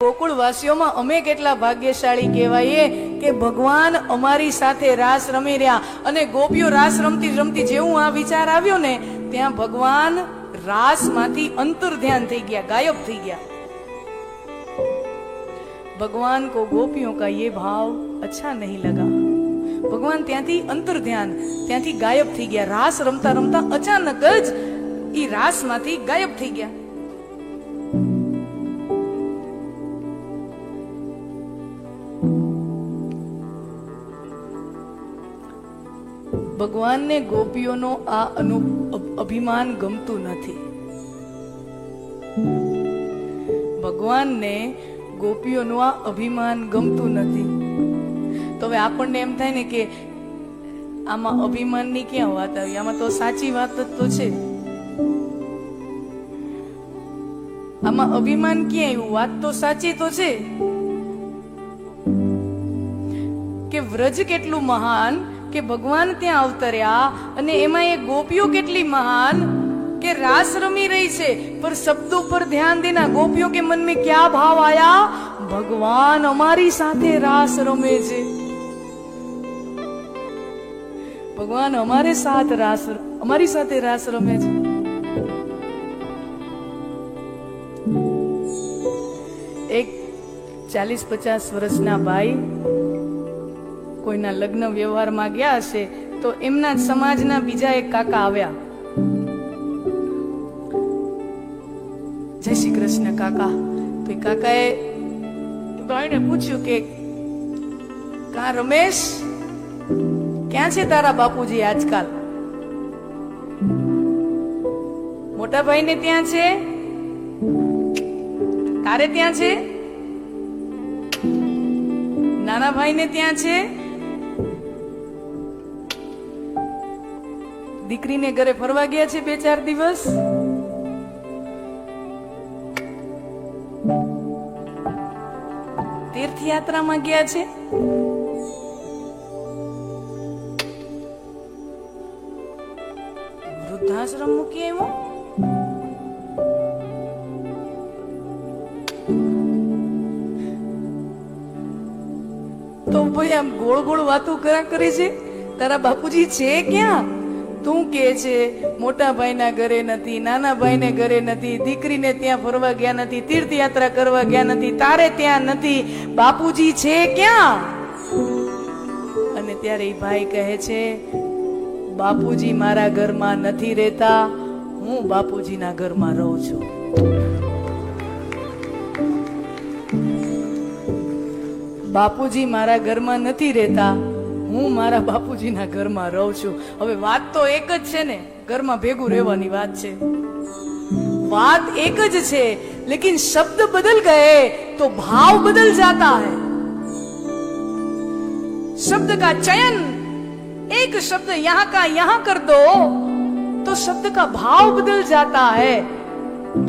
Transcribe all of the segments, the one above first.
ગોકુળવાસીઓમાં અમે કેટલા ભાગ્યશાળી કહેવાઈએ કે ભગવાન અમારી સાથે રાસ રમી રહ્યા. અને ગોપીઓ રાસ રમતી રમતી જેવું આ વિચાર આવ્યો ને, ત્યાં ભગવાન રાસમાંથી અંતર ધ્યાન થઈ ગયા, ગાયબ થઈ ગયા. ભગવાન કો ગોપીઓ કા યે ભાવ અચ્છા નહીં લગા. ભગવાન ત્યાંથી અંતર ધ્યાન ત્યાંથી ગાયબ થઈ ગયા. રાસ રમતા રમતા અચાનક જ એ રાસમાંથી ગાયબ થઈ ગયા. ભગવાનને ગોપીઓનો આ અનુ અભ- અભિમાન ગમતું નથી. ભગવાનને ગોપીઓનું આ અભિમાન ગમતું નથી. તો હવે આપણને એમ થાય ને કે આમાં અભિમાનની ક્યાં વાત આવી? આમાં તો સાચી વાત જ તો છે. આમાં અભિમાન ક્યાં આવ્યું? વાત તો સાચી તો છે. કે વ્રજ કેટલું મહાન કે ભગવાન ત્યાં અવતર્યા અને એમાં એ ગોપીઓ કેટલી મહાન કે રાસ રમી રહી છે. પર શબ્દો પર ધ્યાન દેના ગોપીઓ કે મન મેં ક્યાં ભાવ આયા? ભગવાન અમારી સાથે રાસ રમે છે. ભગવાન અમારે સાથ રાસ અમારી સાથે રાસ રમે છે. એક ચાલીસ પચાસ વર્ષના ભાઈ કોઈના લગ્ન વ્યવહારમાં ગયા હશે, તો એમના સમાજના બીજા એક કાકા આવ્યા. જય શ્રી કૃષ્ણ કાકા. તો એ કાકાએ ભાઈને પૂછ્યું કે, કા રમેશ? ક્યાં છે તારા બાપુજી આજકાલ? મોટા ભાઈ ને ત્યાં છે. તારે ત્યાં છે? નાના ભાઈ ને ત્યાં છે. દીકરીને ઘરે ફરવા ગયા છે બે ચાર દિવસ. તીર્થયાત્રામાં ગયા છે. વૃદ્ધાશ્રમ મૂકી આવ્યો. તો ભાઈ આમ ગોળ ગોળ વાતો કરા કરે છે. તારા બાપુજી છે ક્યાં? તું કે છે, મોટા ભાઈના ઘરે નથી, નાના ભાઈને ઘરે નથી, દીકરીને ત્યાં ફરવા ગયા નથી, તીર્થયાત્રા કરવા ગયા નથી, તારે ત્યાં નથી, બાપુજી છે ક્યાં? અને ત્યારે એ ભાઈ કહે છે, બાપુજી મારા ઘરમાં નથી રહેતા, હું બાપુજીના ઘરમાં રહું છું. બાપુજી મારા ઘરમાં નથી રહેતા હું મારા બાપુજીના ઘરમાં રહું છું. હવે વાત તો એક જ છે ને, ઘરમાં ભેગું રહેવાની વાત છે. વાત એક જ છે, લેકિન શબ્દ બદલ ગયે તો ભાવ બદલ જાતા હૈ. શબ્દ કા ચયન, એક શબ્દ यहाँ કા यहाँ कर दो तो शब्द का भाव बदल जाता है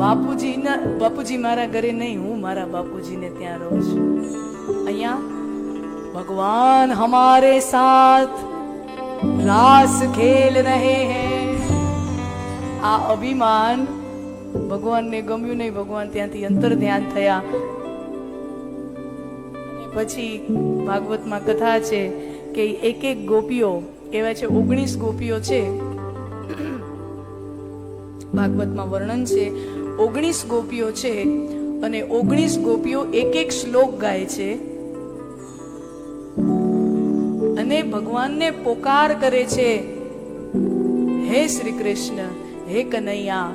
બાપુજી ના બાપુજી મારા ઘરે નહીં, હું મારા બાપુજીને ત્યાં રહું છું. અહીંયા ભગવાન હમારે સાથ રાસ ખેલ રહે હે આ અભિમાન ભગવાનને ગમ્યું નહીં ભગવાન ત્યાંથી અંતર ધ્યાન થયા અને પછી ભાગવતમાં કથા છે કે એક એક ગોપીઓ એવા છે ઓગણીસ ગોપીઓ છે. ભાગવતમાં વર્ણન છે, ઓગણીસ ગોપીઓ છે અને ઓગણીસ ગોપીઓ એક એક શ્લોક ગાય છે. ભગવાનને પોકાર કરે છે. હે શ્રી કૃષ્ણ, હે કનૈયા,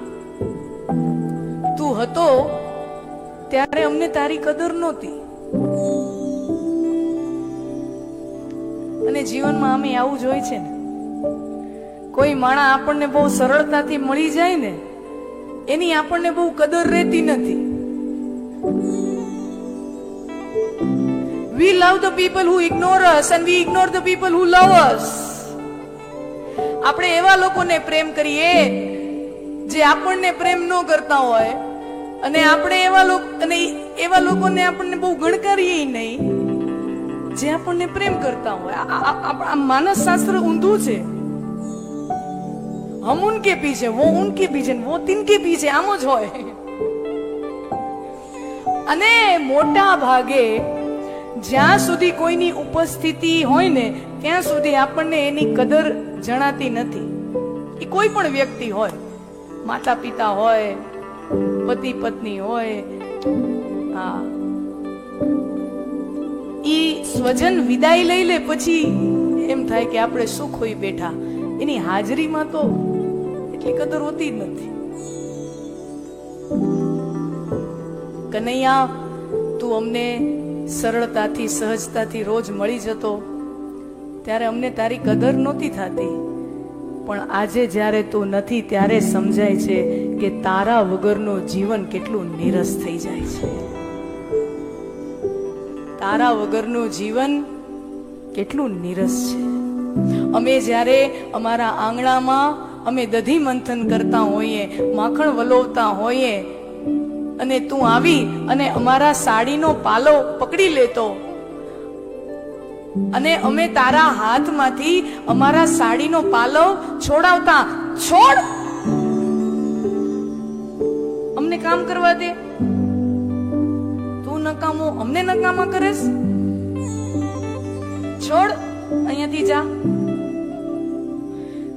તું હતો ત્યારે અમને તારી કદર નહોતી. અને જીવનમાં અમે આવું જ હોય છે ને. કોઈ માણા આપણને બહુ સરળતાથી મળી જાય ને, એની આપણને બહુ કદર રહેતી નથી. We love the people who ignore us and we ignore the people who love us. આપણે એવા લોકોને પ્રેમ કરીએ જે આપણને પ્રેમ ન કરતા હોય અને આપણે એવા લોકો, અને એવા લોકોને આપણને બહુ ગણકારીએ નહીં જે આપણને પ્રેમ કરતા હોય. આ માનસ શાસ્ત્ર ઊંધું છે. હમ ઉનકે પીછે વો ઉનકે પીછે વો તિનકે પીછે આમ જ હોય. અને મોટા ભાગે જ્યાં સુધી કોઈની ઉપસ્થિતિ હોય ને, ત્યાં સુધી આપણને એની કદર જણાતી નથી. એ કોઈ પણ વ્યક્તિ હોય માતા પિતા હોય પતિ પત્ની હોય, હા. ઈ સ્વજન વિદાય લઈ લે પછી એમ થાય કે આપણે સુખ હોય બેઠા. એની હાજરીમાં તો એટલી કદર હોતી જ નથી. કનૈયા, તું અમને સરળતાથી, સહજતાથી રોજ મળી જતો, ત્યારે અમને તારી કદર નહોતી થતી. પણ આજે જ્યારે તું નથી, ત્યારે સમજાય છે કે તારા વગરનું જીવન કેટલું નીરસ થઈ જાય છે. તારા વગરનું જીવન કેટલું નીરસ છે. અમે જ્યારે અમારા આંગણામાં, અમે દધી મંથન કરતા હોઈએ, માખણ વલોવતા હોઈએ અને તું આવી અને અમારા સાડીનો પાલો પકડી લેતો. અને અમે તારા હાથમાંથી અમારા સાડીનો પાલો છોડાવતા, છોડ! અમને કામ કરવા દે. તું નકામો, અમને નકામા કરેસ. છોડ, અહીંયાથી જા.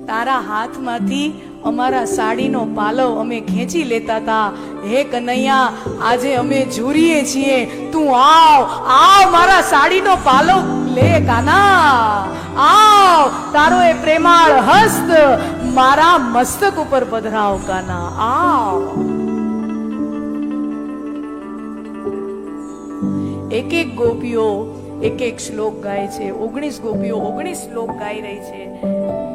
તારા હાથમાંથી અમારા સાડીનો પાલવ અમે ખેંચી લેતા હતા હે કનૈયા, આજે અમે ઝૂરીએ છીએ. તું આવ આવ મારા સાડીનો પાલો. લે કાના, આવ, તારો એ પ્રેમાળ હસ્ત મારા મસ્તક ઉપર પધરાવ કાના, આવ. એક એક ગોપીઓ એક એક શ્લોક ગાય છે ઓગણીસ ગોપીઓ ઓગણીસ શ્લોક ગાઈ રહી છે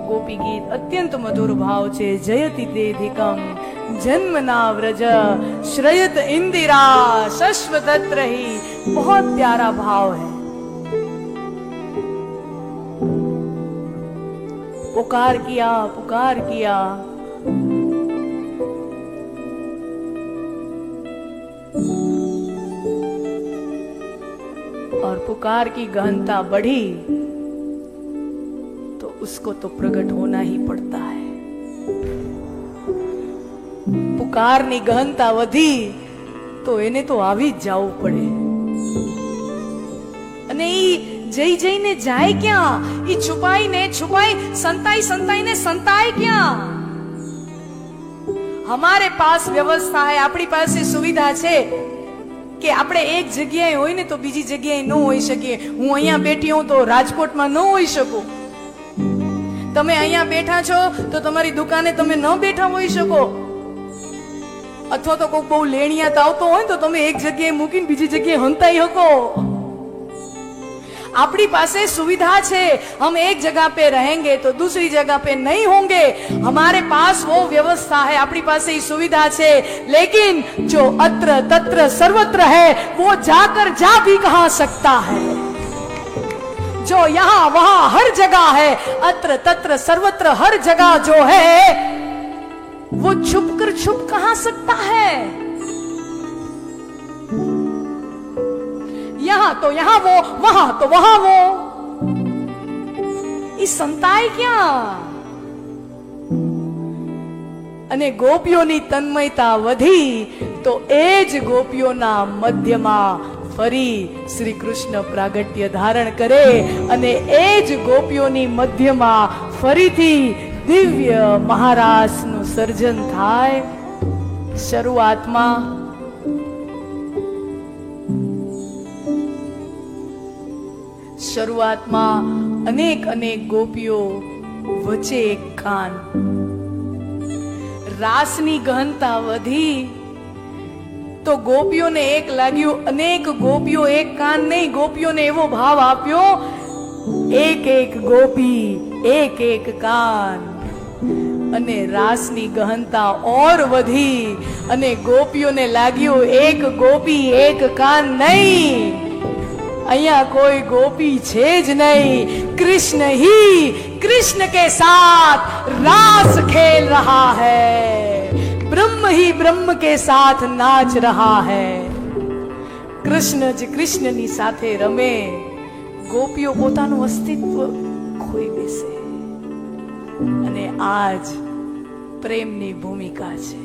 ગોપી ગીત અત્યંત મધુર ભાવ છે જયતિ દેધિકમ જન્મના વ્રજ શ્રયત इंदिरा शश्वदत्त रही बहुत प्यारा भाव है पुकार किया पुकार किया पुकार की गहनता बढ़ी तो उसको तो प्रकट होना ही पड़ता है પુકારની ગહનતા વધી તો એને તો આવી જ જવું પડે અને ઈ જઈ જઈને જાય ક્યાં ઈ છુપાઈને છુપાઈ સંતાઈ સંતાઈને સંતાય ક્યાં હમારે પાસ વ્યવસ્થા હે આપણી પાસે સુવિધા છે કે આપણે એક જગ્યાએ હોય ને તો બીજી જગ્યાએ ન હોઈ શકીએ. હું અહીંયા બેઠી હું તો રાજકોટમાં ન હોઈ શકું. તમે અહીંયા બેઠા છો તો તમારી દુકાને તમે ન બેઠા હોઈ શકો. અથવા તો કોઈ બહુ લેણિયાત આવતો હોય તો તમે એક જગ્યાએ મૂકીને બીજી જગ્યાએ હંતાઈ શકો. આપણી પાસે सुविधा છે हम एक जगह पे रहेंगे तो दूसरी जगह पे नहीं होंगे हमारे पास वो व्यवस्था है अपनी पास ये सुविधा છે लेकिन जो अत्र तत्र सर्वत्र है वो जाकर जा भी कहा सकता है जो यहाँ वहां हर जगह है अत्र तत्र सर्वत्र हर जगह जो है वो छुप कर छुप कहां सकता है यहां तो यहां वो वहां तो वहां वो એ સંતાય ક્યાં અને ગોપીઓની તન્મયતા વધી તો એ જ ગોપીઓના મધ્યમાં ફરી શ્રી કૃષ્ણ પ્રાગટ્ય ધારણ કરે અને એ જ ગોપીઓની મધ્યમાં ફરીથી દિવ્ય મહારાસનું સર્જન થાય શરૂઆતમાં શરૂઆતમાં અનેક અનેક ગોપીઓ વચ્ચે એક કાન રાસની ગહનતા વધી તો ગોપીઓને એક લાગ્યું, અનેક ગોપીઓ એક કાન નહીં, ગોપીઓને એવો ભાવ આપ્યો, એક એક ગોપી, એક એક કાન. અને રાસની ગહનતા ઓર વધી અને ગોપીઓને લાગ્યું, એક ગોપી, એક કાન નહીં. અહીંયા કોઈ ગોપી છે જ નહીં. કૃષ્ણ હી કૃષ્ણ કે સાથ રાસ ખેલ રહા હૈ. બ્રહ્મ હી બ્રહ્મ કે સાથ નાચ રહા હૈ. કૃષ્ણ જ કૃષ્ણની સાથે રમે. ગોપીઓ પોતાનું અસ્તિત્વ ખોઈ બેસે. અને આજ પ્રેમની ભૂમિકા છે.